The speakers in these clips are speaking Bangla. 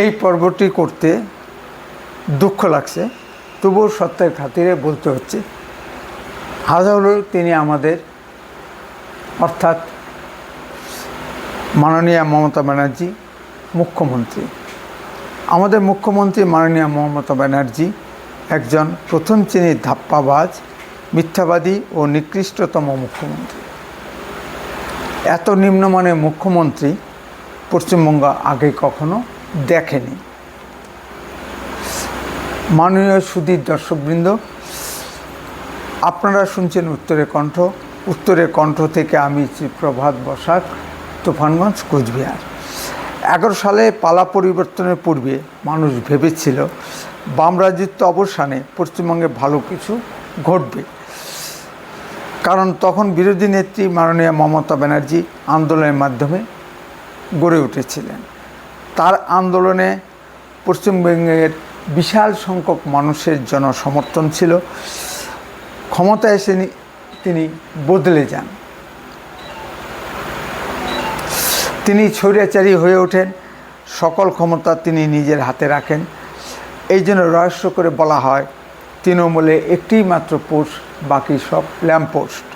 এই পর্বটি করতে দুঃখ লাগছে। তবুও সত্যের খাতিরে বলতে হচ্ছে হাজারও তিনি আমাদের, অর্থাৎ মাননীয় মমতা ব্যানার্জি, মুখ্যমন্ত্রী। আমাদের মুখ্যমন্ত্রী মাননীয় মমতা ব্যানার্জি একজন প্রথম শ্রেণির ধাপ্পাবাজ, মিথ্যাবাদী ও নিকৃষ্টতম মুখ্যমন্ত্রী। এত নিম্নমানের মুখ্যমন্ত্রী পশ্চিমবঙ্গ আগে কখনো দেখেনি। মাননীয় সুদীর দর্শকবৃন্দ, আপনারা শুনছেন উত্তরের কণ্ঠ। উত্তরের কণ্ঠ থেকে আমি প্রভাত বসাক, তুফানগঞ্জ, কোচবিহার। এগারো সালে পালা পরিবর্তনের পূর্বে মানুষ ভেবেছিল, বাম রাজত্ব অবসানে পশ্চিমবঙ্গে ভালো কিছু ঘটবে। কারণ তখন বিরোধী নেত্রী মাননীয় মমতা ব্যানার্জি আন্দোলনের মাধ্যমে গড়ে উঠেছিলেন। তার আন্দোলনে পশ্চিমবঙ্গের বিশাল সংখ্যক মানুষের জনসমর্থন ছিল। ক্ষমতা এসে তিনি বদলে যান। তিনি স্বৈরাচারী হয়ে ওঠেন। সকল ক্ষমতা তিনি নিজের হাতে রাখেন। এই জন্য রহস্য করে বলা হয়, তৃণমূলে একটিই মাত্র পোস্ট, বাকি সব ল্যাম্প পোস্ট।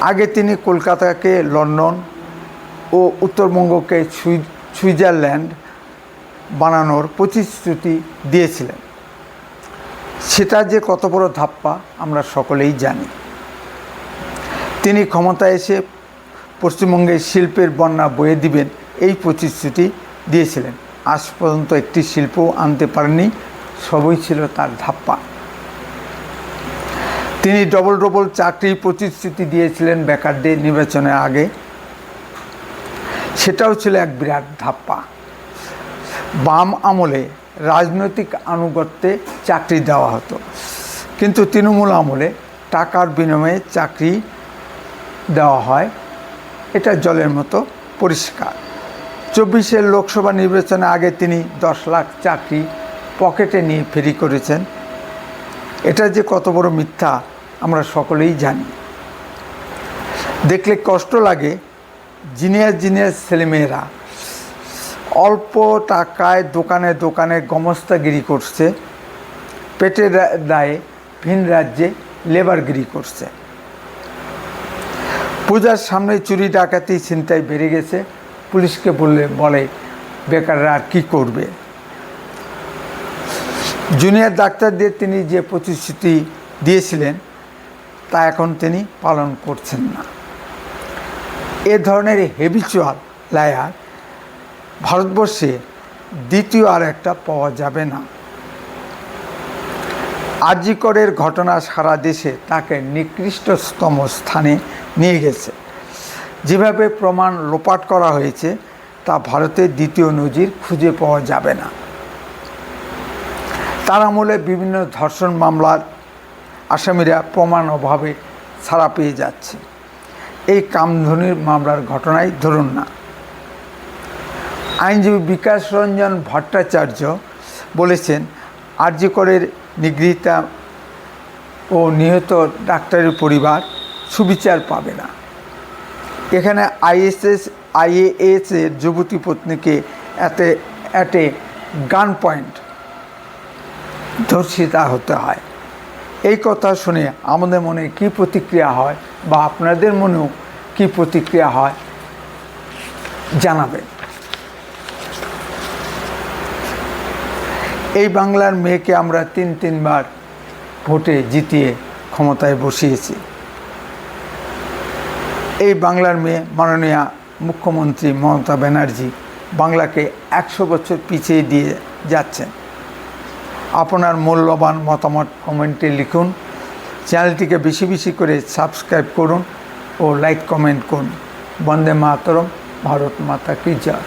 আগে তিনি কলকাতাকে, লন্ডন ও উত্তরবঙ্গকে সুইজারল্যান্ড বানানোর প্রতিশ্রুতি দিয়েছিলেন। সেটা যে কত বড় ধাপ্পা আমরা সকলেই জানি। তিনি ক্ষমতায় এসে পশ্চিমবঙ্গে শিল্পের বন্যা বয়ে দিবেন এই প্রতিশ্রুতি দিয়েছিলেন। আজ পর্যন্ত একটি শিল্প আনতে পারেনি সবই ছিল তার ধাপ্পা। তিনি ডবল ডবল চাকরির প্রতিশ্রুতি দিয়েছিলেন বেকারদের নির্বাচনের আগে। সেটাও ছিল এক বিরাট ধাপ্পা। বাম আমলে রাজনৈতিক আনুগত্যে চাকরি দেওয়া হতো। কিন্তু তৃণমূল আমলে টাকার বিনিময়ে চাকরি দেওয়া হয়। এটা জলের মতো পরিষ্কার। চব্বিশের লোকসভা নির্বাচনে আগে তিনি দশ লাখ চাকরি পকেটে নিয়ে ফেরি করেছেন। এটা যে কত বড় মিথ্যা আমরা সকলেই জানি। দেখলে কষ্ট লাগে জিনিয়াস জিনিয়াস ছেলেমেয়েরা অল্প টাকায় দোকানে দোকানে গমস্তাগিরি করছে পেটের দায়ে ভিন রাজ্যে লেবারগিরি করছে। পূজার সামনে চুরি ডাকাতি চিন্তায় বেড়ে গেছে, পুলিশকে বললে, বলে, বেকাররা আর কী করবে? জুনিয়র ডাক্তারদের তিনি যে প্রতিশ্রুতি দিয়েছিলেন, তা এখন তিনি পালন করছেন না। এ ধরনের হেবিচুয়াল লায়ার ভারতবর্ষে দ্বিতীয় আর একটা পাওয়া যাবে না। আজিকরের ঘটনা সারা দেশে তাকে নিকৃষ্টতম স্থানে নিয়ে গেছে। যেভাবে প্রমাণ লোপাট করা হয়েছে, তা ভারতের দ্বিতীয় নজির খুঁজে পাওয়া যাবে না। তার আমলে বিভিন্ন ধর্ষণ মামলার আসামিরা প্রমাণ অভাবে ছাড়া পেয়ে যাচ্ছে। এই কামধনির মামলার ঘটনাই ধরুন না। আইনজীবী বিকাশ রঞ্জন ভট্টাচার্য বলেছেন আর্যকরের নিগৃহীতা ও নিহত ডাক্তারের পরিবার সুবিচার পাবে না। এখানে আইএসএস, আইএএস এর যুবতী পত্নীকে এতে অ্যাটে গান পয়েন্ট ধর্ষিতা হতে হয়। এই কথা শুনে আমাদের মনে কি প্রতিক্রিয়া হয় বা আপনাদের মনেও কি প্রতিক্রিয়া হয়? জানাবেন। এই বাংলার মেয়েকে আমরা তিন, তিনবার ভোটে জিতিয়ে ক্ষমতায় বসিয়েছি। এই বাংলার মেয়ে মাননীয় মুখ্যমন্ত্রী মমতা ব্যানার্জি বাংলাকে একশো বছর পিছিয়ে দিয়ে যাচ্ছেন। আপনার মূল্যবান মতামত কমেন্টে লিখুন। চ্যানেলটিকে বেশি বেশি করে সাবস্ক্রাইব করুন ও লাইক কমেন্ট করুন। বন্দে মাতরম, ভারত মাতা কি জয়।